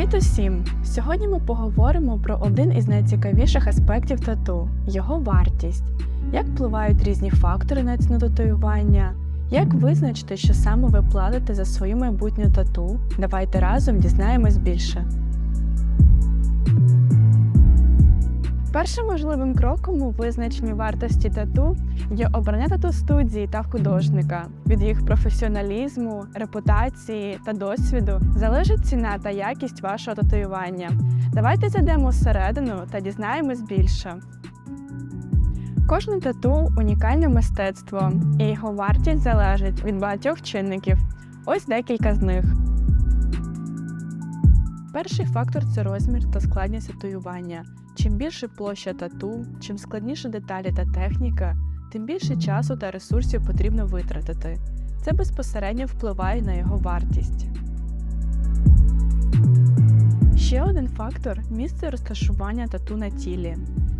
Привіт усім! Сьогодні ми поговоримо про один із найцікавіших аспектів тату його вартість. Як впливають різні фактори на ціну татуювання? Як визначити, що саме ви платите за свою майбутню тату? Давайте разом дізнаємось більше. Першим важливим кроком у визначенні вартості тату є обрання тату студії та художника. Від їх професіоналізму, репутації та досвіду залежить ціна та якість вашого татуювання. Давайте зайдемо всередину та дізнаємось більше. Кожне тату унікальне мистецтво, і його вартість залежить від багатьох чинників. Ось декілька з них. Перший фактор це розмір та складність татуювання. Чим більше площа тату, чим складніше деталі та техніка, тим більше часу та ресурсів потрібно витратити. Це безпосередньо впливає на його вартість. Ще один фактор місце розташування тату на тілі.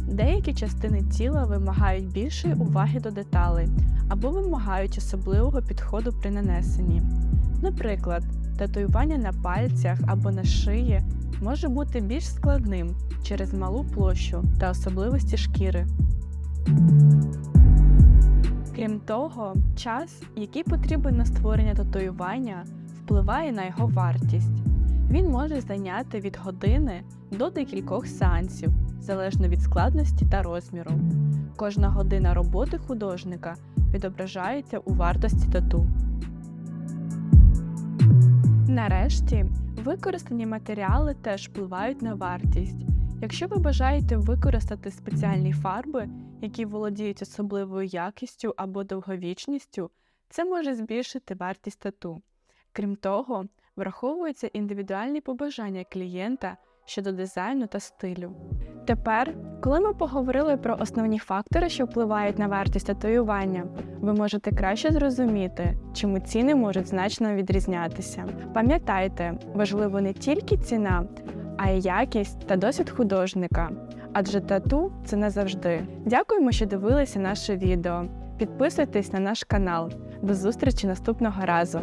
Деякі частини тіла вимагають більшої уваги до деталей або вимагають особливого підходу при нанесенні. Наприклад, татуювання на пальцях або на шиї може бути більш складним через малу площу та особливості шкіри. Крім того, час, який потрібен на створення татуювання, впливає на його вартість. Він може зайняти від години до декількох сеансів, залежно від складності та розміру. Кожна година роботи художника відображається у вартості тату. Нарешті, використані матеріали теж впливають на вартість. Якщо ви бажаєте використати спеціальні фарби, які володіють особливою якістю або довговічністю, це може збільшити вартість тату. Крім того, враховуються індивідуальні побажання клієнта щодо дизайну та стилю. Тепер, коли ми поговорили про основні фактори, що впливають на вартість татуювання, ви можете краще зрозуміти, чому ціни можуть значно відрізнятися. Пам'ятайте, важливо не тільки ціна, а й якість та досвід художника. Адже тату це не завжди. Дякуємо, що дивилися наше відео. Підписуйтесь на наш канал. До зустрічі наступного разу!